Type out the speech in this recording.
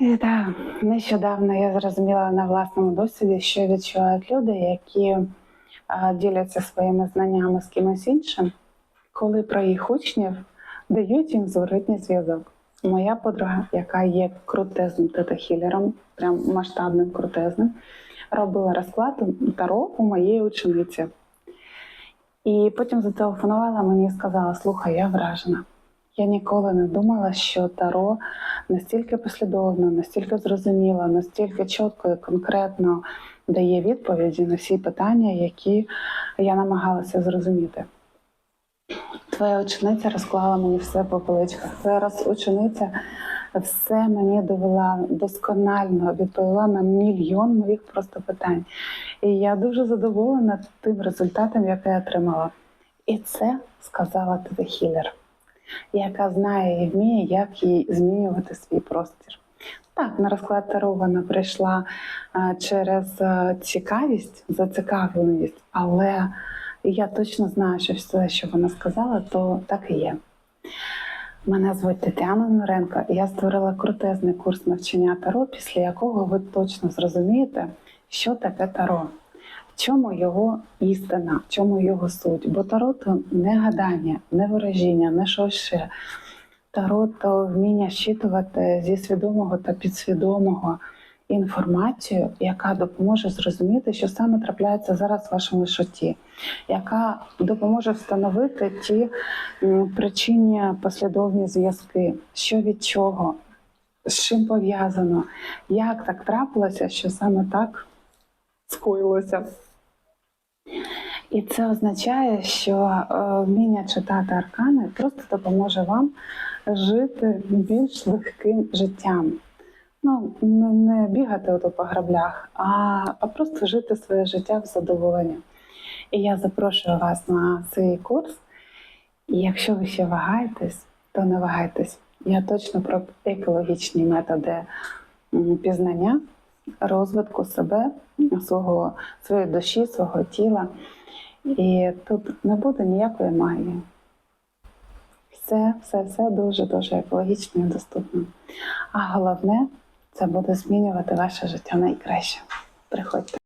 Так, нещодавно я зрозуміла на власному досвіді, що відчувають люди, які діляться своїми знаннями з кимось іншим, коли про їх учнів дають їм зворотній зв'язок. Моя подруга, яка є крутезним тета-хілером, прям масштабним крутезним, робила розклад Таро у моєї учениці. І потім зателефонувала мені і сказала: слухай, я вражена. Я ніколи не думала, що Таро настільки послідовно, настільки зрозуміло, настільки чітко і конкретно дає відповіді на всі питання, які я намагалася зрозуміти. Твоя учениця розклала мені все по поличках. Роз- учениця все мені довела досконально, відповіла на мільйон моїх просто питань. І я дуже задоволена тим результатом, який я отримала. І це сказала Тета Хілер, яка знає і вміє, як їй змінювати свій простір. Так, на розклад Таро вона прийшла через цікавість, зацікавленість, але я точно знаю, що все, що вона сказала, то так і є. Мене звуть Тетяна Норенко, і я створила крутезний курс навчання Таро, після якого ви точно зрозумієте, що таке Таро, чому його істина, в чому його суть. Бо Таро то не гадання, не ворожіння, не щось ще. Таро то вміння щитувати зі свідомого та підсвідомого інформацію, яка допоможе зрозуміти, що саме трапляється зараз в вашому житті, яка допоможе встановити ті причинні послідовні зв'язки, що від чого, з чим пов'язано, як так трапилося, що саме так скоїлося. І це означає, що е, вміння читати аркани просто допоможе вам жити більш легким життям. Ну, не, бігати ото по граблях, а, а просто жити своє життя в задоволенні. І я запрошую вас на цей курс. І якщо ви ще вагаєтесь, то не вагайтесь. Я точно про екологічні методи пізнання, розвитку себе, свого, своєї душі, свого тіла. І тут не буде ніякої магії. Все, все, все дуже дуже екологічно і доступно. А головне, це буде змінювати ваше життя найкраще. Приходьте.